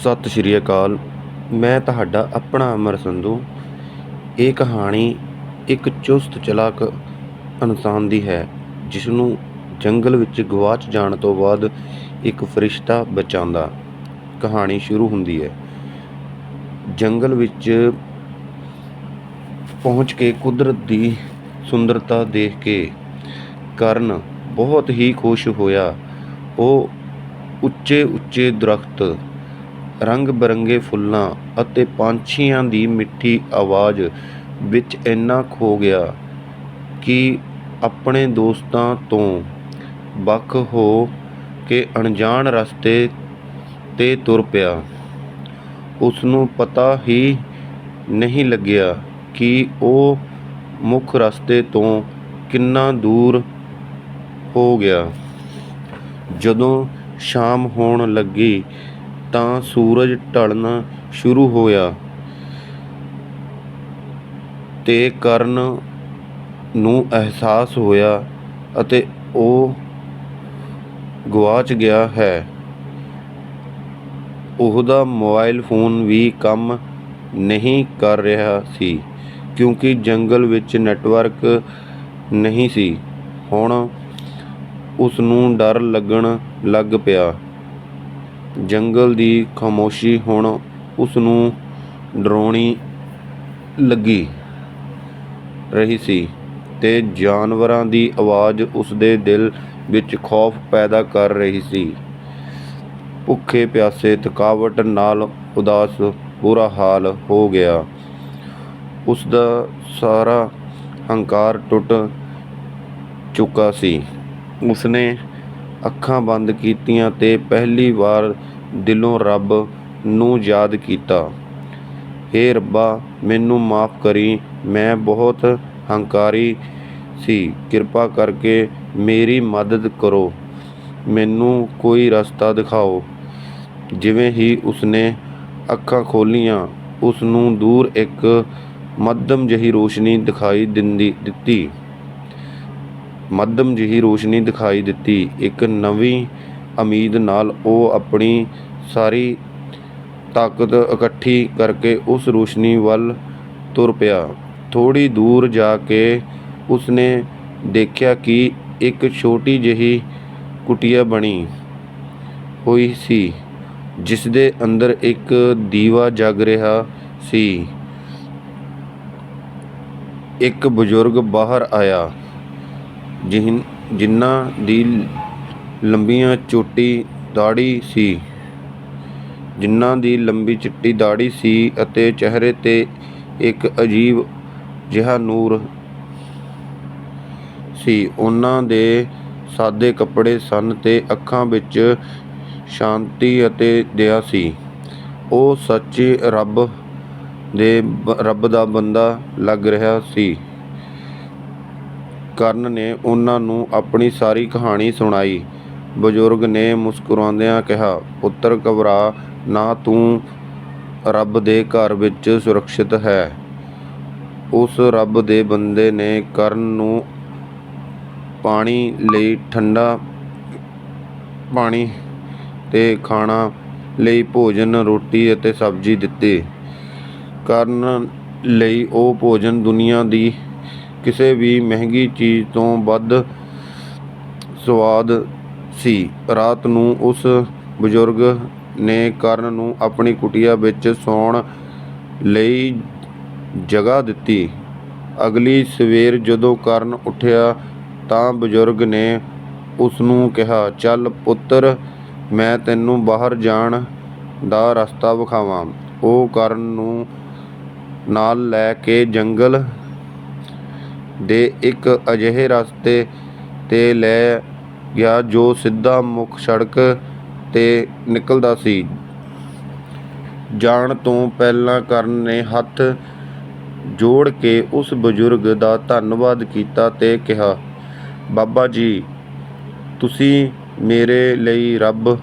ਸਤਿ ਸ਼੍ਰੀ ਅਕਾਲ। ਮੈਂ ਤੁਹਾਡਾ ਆਪਣਾ ਅਮਰ ਸੰਧੂ। ਇਹ ਕਹਾਣੀ ਇੱਕ ਚੁਸਤ ਚਲਾਕ ਇਨਸਾਨ ਦੀ ਹੈ ਜਿਸ ਨੂੰ ਜੰਗਲ ਵਿੱਚ ਗਵਾਚ ਜਾਣ ਤੋਂ ਬਾਅਦ ਇੱਕ ਫਰਿਸ਼ਤਾ ਬਚਾਉਂਦਾ। ਕਹਾਣੀ ਸ਼ੁਰੂ ਹੁੰਦੀ ਹੈ। ਜੰਗਲ ਵਿੱਚ ਪਹੁੰਚ ਕੇ ਕੁਦਰਤ ਦੀ ਸੁੰਦਰਤਾ ਦੇਖ ਕੇ ਕਰਨ ਬਹੁਤ ਹੀ ਖੁਸ਼ ਹੋਇਆ। ਉਹ ਉੱਚੇ ਉੱਚੇ ਦਰਖਤ ਰੰਗ ਬਰੰਗੇ ਫੁੱਲਾਂ ਅਤੇ ਪੰਛੀਆਂ ਦੀ ਮਿੱਠੀ ਆਵਾਜ਼ ਵਿੱਚ ਇੰਨਾ ਖੋ ਗਿਆ ਕਿ ਆਪਣੇ ਦੋਸਤਾਂ ਤੋਂ ਵੱਖ ਹੋ ਕੇ ਅਣਜਾਣ ਰਸਤੇ ਤੇ ਤੁਰ ਪਿਆ। ਉਸ ਨੂੰ ਪਤਾ ਹੀ ਨਹੀਂ ਲੱਗਿਆ ਕਿ ਉਹ ਮੁੱਖ ਰਸਤੇ ਤੋਂ ਕਿੰਨਾ ਦੂਰ ਹੋ ਗਿਆ। ਜਦੋਂ ਸ਼ਾਮ ਹੋਣ ਲੱਗੀ ਤਾਂ ਸੂਰਜ ਢਲਣਾ ਸ਼ੁਰੂ ਹੋਇਆ ਤੇ ਕਰਨ ਨੂੰ ਅਹਿਸਾਸ ਹੋਇਆ ਅਤੇ ਉਹ ਗਵਾਚ ਗਿਆ ਹੈ। ਉਹਦਾ ਮੋਬਾਈਲ ਫੋਨ ਵੀ ਕੰਮ ਨਹੀਂ ਕਰ ਰਿਹਾ ਸੀ, ਕਿਉਂਕਿ ਜੰਗਲ ਵਿੱਚ ਨੈਟਵਰਕ ਨਹੀਂ ਸੀ। ਹੁਣ ਉਸ ਨੂੰ ਡਰ ਲੱਗਣ ਲੱਗ ਪਿਆ। ਜੰਗਲ ਦੀ ਖਾਮੋਸ਼ੀ ਹੁਣ ਉਸ ਨੂੰ ਡਰਾਉਣੀ ਲੱਗੀ ਰਹੀ ਸੀ ਤੇ ਜਾਨਵਰਾਂ ਦੀ ਆਵਾਜ਼ ਉਸ ਦੇ ਦਿਲ ਵਿੱਚ ਖੌਫ ਪੈਦਾ ਕਰ ਰਹੀ ਸੀ। ਭੁੱਖੇ ਪਿਆਸੇ ਥਕਾਵਟ ਨਾਲ ਉਦਾਸ ਬੁਰਾ ਹਾਲ ਹੋ ਗਿਆ। ਉਸ ਦਾ ਸਾਰਾ ਹੰਕਾਰ ਟੁੱਟ ਚੁੱਕਾ ਸੀ। ਉਸਨੇ ਅੱਖਾਂ ਬੰਦ ਕੀਤੀਆਂ ਤੇ ਪਹਿਲੀ ਵਾਰ ਦਿਲੋਂ ਰੱਬ ਨੂੰ ਯਾਦ ਕੀਤਾ। ਹੇ ਰੱਬਾ, ਮੈਨੂੰ ਮਾਫ ਕਰੀ, ਮੈਂ ਬਹੁਤ ਹੰਕਾਰੀ ਸੀ। ਕਿਰਪਾ ਕਰਕੇ ਮੇਰੀ ਮਦਦ ਕਰੋ, ਮੈਨੂੰ ਕੋਈ ਰਸਤਾ ਦਿਖਾਓ। ਜਿਵੇਂ ਹੀ ਉਸਨੇ ਅੱਖਾਂ ਖੋਲੀਆਂ ਉਸ ਨੂੰ ਦੂਰ ਇੱਕ ਮੱਧਮ ਜਿਹੀ ਰੋਸ਼ਨੀ ਦਿਖਾਈ ਦਿੰਦੀ ਦਿੱਤੀ। ਮੱਧਮ ਜਿਹੀ ਰੋਸ਼ਨੀ ਦਿਖਾਈ ਦਿੱਤੀ। ਇੱਕ ਨਵੀਂ ਉਮੀਦ ਨਾਲ ਉਹ ਆਪਣੀ ਸਾਰੀ ਤਾਕਤ ਇਕੱਠੀ ਕਰਕੇ ਉਸ ਰੋਸ਼ਨੀ ਵੱਲ ਤੁਰ ਪਿਆ। ਥੋੜ੍ਹੀ ਦੂਰ ਜਾ ਕੇ ਉਸਨੇ ਦੇਖਿਆ ਕਿ ਇੱਕ ਛੋਟੀ ਜਿਹੀ ਕੁਟੀਆ ਬਣੀ ਹੋਈ ਸੀ, ਜਿਸਦੇ ਅੰਦਰ ਇੱਕ ਦੀਵਾ ਜਗ ਰਿਹਾ ਸੀ। ਇੱਕ ਬਜ਼ੁਰਗ ਬਾਹਰ ਆਇਆ। ਜਿਹਨ ਜਿਨ੍ਹਾਂ ਦੀ ਲੰਬੀਆਂ ਚੋਟੀ ਦਾੜੀ ਸੀ ਜਿਨ੍ਹਾਂ ਦੀ ਲੰਬੀ ਚਿੱਟੀ ਦਾੜੀ ਸੀ ਅਤੇ ਚਿਹਰੇ ਤੇ ਇੱਕ ਅਜੀਬ ਜਿਹਾ ਨੂਰ ਸੀ। ਉਹਨਾਂ ਦੇ ਸਾਦੇ ਕੱਪੜੇ ਸਨ ਤੇ ਅੱਖਾਂ ਵਿੱਚ ਸ਼ਾਂਤੀ ਅਤੇ ਦਇਆ ਸੀ। ਉਹ ਸੱਚੇ ਰੱਬ ਦੇ ਰੱਬ ਦਾ ਬੰਦਾ ਲੱਗ ਰਿਹਾ ਸੀ। ਕਰਨ ਨੇ ਉਹਨਾਂ ਨੂੰ ਆਪਣੀ ਸਾਰੀ ਕਹਾਣੀ ਸੁਣਾਈ। ਬਜ਼ੁਰਗ ਨੇ ਮੁਸਕਰਾਉਂਦਿਆਂ ਕਿਹਾ, ਪੁੱਤਰ ਘਬਰਾ, ਨਾ ਤੂੰ ਰੱਬ ਦੇ ਘਰ ਵਿੱਚ ਸੁਰੱਖਿਅਤ ਹੈ। ਉਸ ਰੱਬ ਦੇ ਬੰਦੇ ਨੇ ਕਰਨ ਨੂੰ ਪਾਣੀ ਲਈ ਠੰਡਾ ਪਾਣੀ ਤੇ ਖਾਣਾ ਲਈ ਭੋਜਨ, ਰੋਟੀ ਅਤੇ ਸਬਜ਼ੀ ਦਿੱਤੀ। ਕਰਨ ਲਈ ਉਹ ਭੋਜਨ ਦੁਨੀਆ ਦੀ ਕਿਸੇ ਵੀ ਮਹਿੰਗੀ ਚੀਜ਼ ਤੋਂ ਵੱਧ ਸਵਾਦ ਸੀ। ਰਾਤ ਨੂੰ ਉਸ ਬਜ਼ੁਰਗ ਨੇ ਕਰਨ ਨੂੰ ਆਪਣੀ ਕੁਟੀਆ ਵਿੱਚ ਸੌਣ ਲਈ ਜਗ੍ਹਾ ਦਿੱਤੀ। ਅਗਲੀ ਸਵੇਰ ਜਦੋਂ ਕਰਨ ਉੱਠਿਆ ਤਾਂ ਬਜ਼ੁਰਗ ਨੇ ਉਸਨੂੰ ਕਿਹਾ, ਚੱਲ ਪੁੱਤਰ, ਮੈਂ ਤੈਨੂੰ ਬਾਹਰ ਜਾਣ ਦਾ ਰਸਤਾ ਵਿਖਾਵਾਂ। ਉਹ ਕਰਨ ਨੂੰ ਨਾਲ ਲੈ ਕੇ ਜੰਗਲ ਦੇ ਇੱਕ ਅਜਿਹੇ ਰਸਤੇ ਤੇ ਲੈ ਗਿਆ ਜੋ ਸਿੱਧਾ ਮੁੱਖ ਸੜਕ ਤੇ ਨਿਕਲਦਾ ਸੀ। ਜਾਣ ਤੋਂ ਪਹਿਲਾਂ ਕਰਨ ਨੇ ਹੱਥ ਜੋੜ ਕੇ ਉਸ ਬਜ਼ੁਰਗ ਦਾ ਧੰਨਵਾਦ ਕੀਤਾ ਤੇ ਕਿਹਾ, ਬਾਬਾ ਜੀ, ਤੁਸੀਂ ਮੇਰੇ ਲਈ ਰੱਬ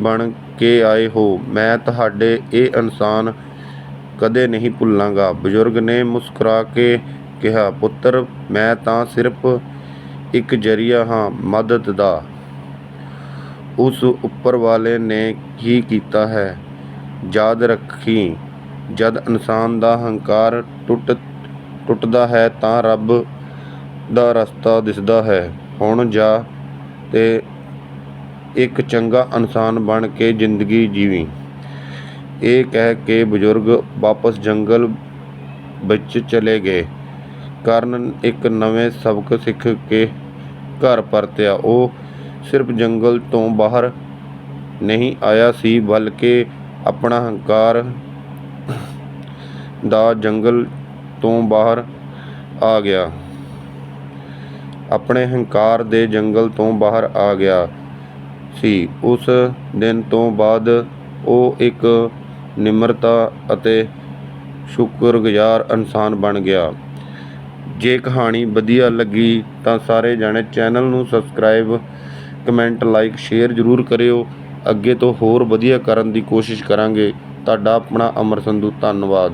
ਬਣ ਕੇ ਆਏ ਹੋ। ਮੈਂ ਤੁਹਾਡੇ ਇਹ ਇਨਸਾਨ ਕਦੇ ਨਹੀਂ ਭੁੱਲਾਂਗਾ। ਬਜ਼ੁਰਗ ਨੇ ਮੁਸਕਰਾ ਕੇ ਕਿਹਾ, ਪੁੱਤਰ, ਮੈਂ ਤਾਂ ਸਿਰਫ ਇੱਕ ਜਰੀਆ ਹਾਂ, ਮਦਦ ਦਾ। ਉਸ ਉੱਪਰ ਵਾਲੇ ਨੇ ਕੀ ਕੀਤਾ ਹੈ? ਯਾਦ ਰੱਖੀ, ਜਦ ਇਨਸਾਨ ਦਾ ਹੰਕਾਰ ਟੁੱਟ, ਟੁੱਟਦਾ ਹੈ ਤਾਂ ਰੱਬ ਦਾ ਰਸਤਾ ਦਿਸਦਾ ਹੈ। ਹੁਣ ਜਾ ਤੇ ਇੱਕ ਚੰਗਾ ਇਨਸਾਨ ਬਣ ਕੇ ਜ਼ਿੰਦਗੀ ਜੀਵੀ। ਇਹ ਕਹਿ ਕੇ ਬਜ਼ੁਰਗ ਵਾਪਸ ਜੰਗਲ ਵਿੱਚ ਚਲੇ ਗਏ। ਕਰਨ ਇੱਕ ਨਵੇਂ ਸਬਕ ਸਿੱਖ ਕੇ ਘਰ ਪਰਤਿਆ। ਉਹ ਸਿਰਫ ਜੰਗਲ ਤੋਂ ਬਾਹਰ ਨਹੀਂ ਆਇਆ ਸੀ, ਬਲਕਿ ਆਪਣਾ ਹੰਕਾਰ ਦਾ ਜੰਗਲ ਤੋਂ ਬਾਹਰ ਆ ਗਿਆ। ਆਪਣੇ ਹੰਕਾਰ ਦੇ ਜੰਗਲ ਤੋਂ ਬਾਹਰ ਆ ਗਿਆ ਸੀ। ਉਸ ਦਿਨ ਤੋਂ ਬਾਅਦ ਉਹ ਇੱਕ ਨਿਮਰਤਾ ਅਤੇ ਸ਼ੁਕਰਗੁਜ਼ਾਰ ਇਨਸਾਨ ਬਣ ਗਿਆ। ਜੇ ਕਹਾਣੀ ਵਧੀਆ ਲੱਗੀ ਤਾਂ ਸਾਰੇ ਜਾਣੇ ਚੈਨਲ ਨੂੰ ਸਬਸਕ੍ਰਾਈਬ, ਕਮੈਂਟ, ਲਾਈਕ, ਸ਼ੇਅਰ ਜ਼ਰੂਰ ਕਰਿਓ। ਅੱਗੇ ਤੋਂ ਹੋਰ ਵਧੀਆ ਕਰਨ ਦੀ ਕੋਸ਼ਿਸ਼ ਕਰਾਂਗੇ। ਤੁਹਾਡਾ ਆਪਣਾ ਅਮਰ ਸੰਧੂ, ਧੰਨਵਾਦ।